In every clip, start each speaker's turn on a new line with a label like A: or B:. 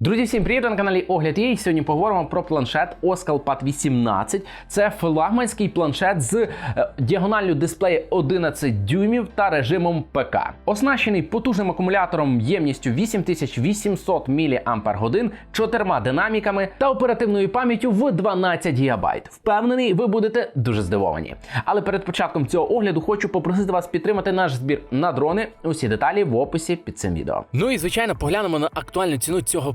A: Друзі, всім привіт на каналі Огляд є. Сьогодні поговоримо про планшет Oscal Pad 18. Це флагманський планшет з е, діагоналлю дисплею 11 дюймів та режимом ПК. Оснащений потужним акумулятором ємністю 8800 мАч, чотирма динаміками та оперативною пам'яттю в 12 ГБ. Впевнений, ви будете дуже здивовані. Але перед початком цього огляду хочу попросити вас підтримати наш збір на дрони. Усі деталі в описі під цим відео.
B: Ну і звичайно, поглянемо на актуальну ціну цього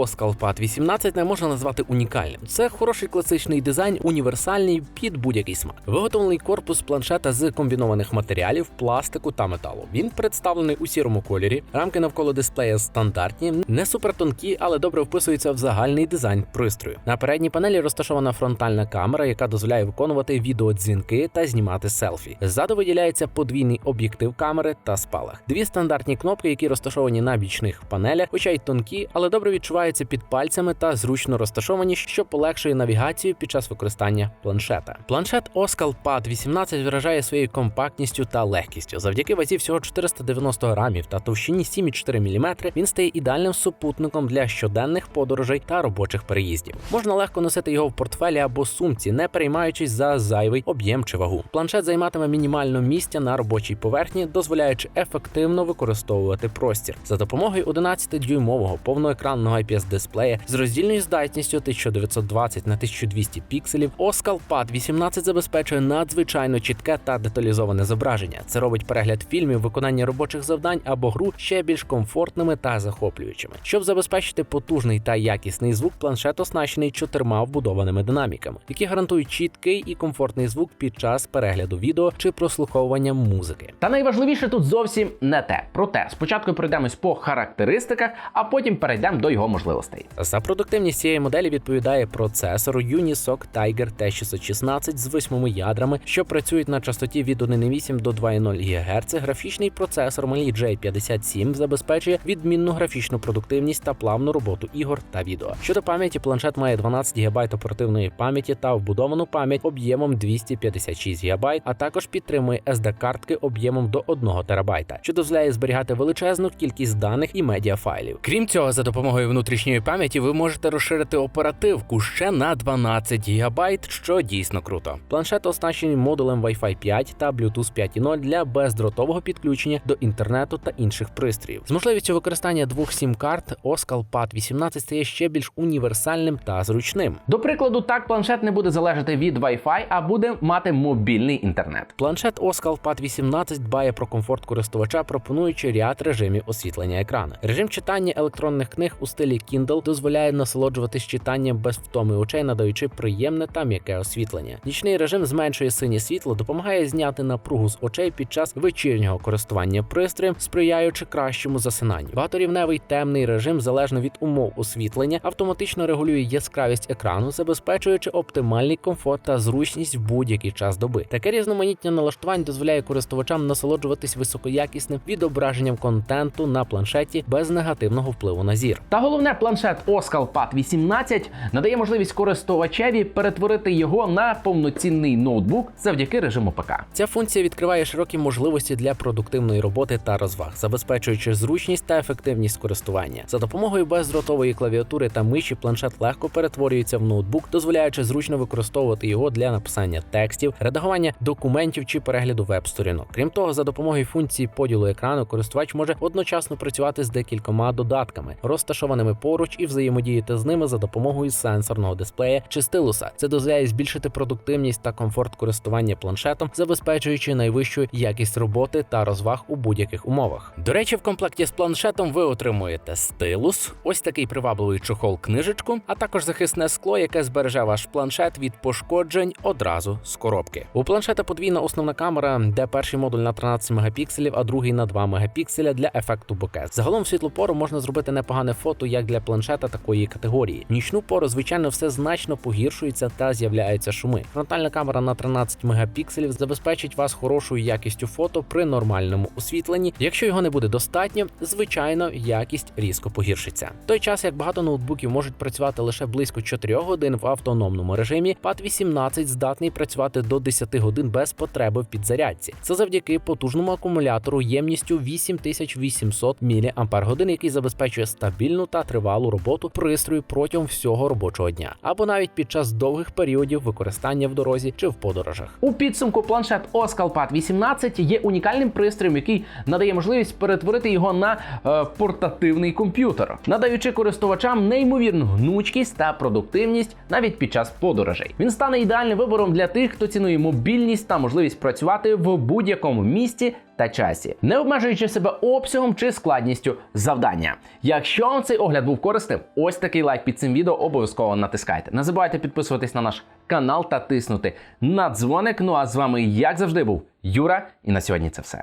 B: Pad 18 не можна назвати унікальним. Це хороший класичний дизайн, універсальний під будь-який смак. Виготовлений корпус планшета з комбінованих матеріалів, пластику та металу. Він представлений у сірому кольорі. Рамки навколо дисплея стандартні, не супертонкі, але добре вписуються в загальний дизайн пристрою. На передній панелі розташована фронтальна камера, яка дозволяє виконувати відеодзвінки та знімати селфі. Ззаду виділяється подвійний об'єктив камери та спалах. Дві стандартні кнопки, які розташовані на бічних панелях, хоча й тонкі, але добре відчуваються під пальцями та зручно розташовані, що полегшує навігацію під час використання планшета. Планшет Oscal Pad 18 вражає своєю компактністю та легкістю. Завдяки вазі всього 490 грамів та товщині 7,4 мм він стає ідеальним супутником для щоденних подорожей та робочих переїздів. Можна легко носити його в портфелі або сумці, не переймаючись за зайвий об'єм чи вагу. Планшет займатиме мінімально місця на робочій поверхні, дозволяючи ефективно використовувати простір за допомогою 11-дюймового повноекранного IPS-дисплея з роздільною здатністю 1920 на 1200 пікселів. Oscal Pad 18 забезпечує надзвичайно чітке та деталізоване зображення. Це робить перегляд фільмів, виконання робочих завдань або гру ще більш комфортними та захоплюючими. Щоб забезпечити потужний та якісний звук, планшет оснащений чотирма вбудованими динаміками, які гарантують чіткий і комфортний звук під час перегляду відео чи прослуховування музики.
A: Та найважливіше тут зовсім не те. Проте спочатку пройдемось по характеристиках, а потім перейдемо до його можливостей.
B: За продуктивність цієї моделі відповідає процесор Unisoc Tiger T616 з восьмими ядрами, що працюють на частоті від 1,8 до 2,0 ГГц. Графічний процесор Mali J57 забезпечує відмінну графічну продуктивність та плавну роботу ігор та відео. Щодо пам'яті, планшет має 12 ГБ оперативної пам'яті та вбудовану пам'ять об'ємом 256 ГБ, а також підтримує SD-картки об'ємом до 1 ТБ, що дозволяє зберігати величезну кількість даних і медіафайлів. Крім цього, за допомогою внутрішньої пам'яті ви можете розширити оперативку ще на 12 ГБ, що дійсно круто. Планшет оснащений модулем Wi-Fi 5 та Bluetooth 5.0 для бездротового підключення до інтернету та інших пристроїв. З можливістю використання двох сім-карт Oscal Pad 18 стає ще більш універсальним та зручним.
A: До прикладу, так планшет не буде залежати від Wi-Fi, а буде мати мобільний інтернет.
B: Планшет Oscal Pad 18 дбає про комфорт користувача, пропонуючи ряд режимів освітлення екрану. Режим читання електронних книг у стилі Kindle дозволяє насолоджуватись читанням без втоми очей, надаючи приємне та м'яке освітлення. Нічний режим зменшує синє світло, допомагає зняти напругу з очей під час вечірнього користування пристроєм, сприяючи кращому засинанню. Багаторівневий темний режим залежно від умов освітлення автоматично регулює яскравість екрану, забезпечуючи оптимальний комфорт та зручність в будь-який час доби. Таке різноманіття налаштувань дозволяє користувачам насолоджуватись високоякісним відображенням контенту на планшеті без негативного впливу на зір.
A: Та головне, планшет Oscal Pad 18 надає можливість користувачеві перетворити його на повноцінний ноутбук завдяки режиму ПК.
B: Ця функція відкриває широкі можливості для продуктивної роботи та розваг, забезпечуючи зручність та ефективність користування. За допомогою бездротової клавіатури та миші планшет легко перетворюється в ноутбук, дозволяючи зручно використовувати його для написання текстів, редагування документів чи перегляду веб-сторінок. Крім того, за допомогою функції поділу екрану користувач може одночасно працювати з декількома додатками, розташованими поруч і взаємодіяти з ними за допомогою сенсорного дисплея чи стилуса. Це дозволяє збільшити продуктивність та комфорт користування планшетом, забезпечуючи найвищу якість роботи та розваг у будь-яких умовах. До речі, в комплекті з планшетом ви отримуєте стилус, ось такий привабливий чохол книжечку, а також захисне скло, яке збереже ваш планшет від пошкоджень одразу з коробки. У планшета подвійна основна камера, де перший модуль на 13 мегапікселів, а другий на 2 мегапікселя для ефекту боке. Загалом в світлу пору можна зробити непогане фото як для планшета такої категорії. Нічну пору, звичайно, все значно погіршується та з'являються шуми. Фронтальна камера на 13 мегапікселів забезпечить вас хорошою якістю фото при нормальному освітленні. Якщо його не буде достатньо, звичайно, якість різко погіршиться. В той час як багато ноутбуків можуть працювати лише близько 4 годин в автономному режимі, Pad 18 здатний працювати до 10 годин без потреби в підзарядці. Це завдяки потужному акумулятору ємністю 8800 мАч, який забезпечує стабільну та тривалу роботу пристрою протягом всього робочого дня, або навіть під час довгих періодів використання в дорозі чи в подорожах.
A: У підсумку планшет Oskal Pad 18 є унікальним пристроєм, який надає можливість перетворити його на е, портативний комп'ютер, надаючи користувачам неймовірну гнучкість та продуктивність навіть під час подорожей. Він стане ідеальним вибором для тих, хто цінує мобільність та можливість працювати в будь-якому місті та часі, не обмежуючи себе обсягом чи складністю завдання. Якщо вам цей огляд був корисним, ось такий лайк під цим відео обов'язково натискайте. Не забувайте підписуватись на наш канал та тиснути на дзвоник. Ну а з вами, як завжди, був Юра, і на сьогодні це все.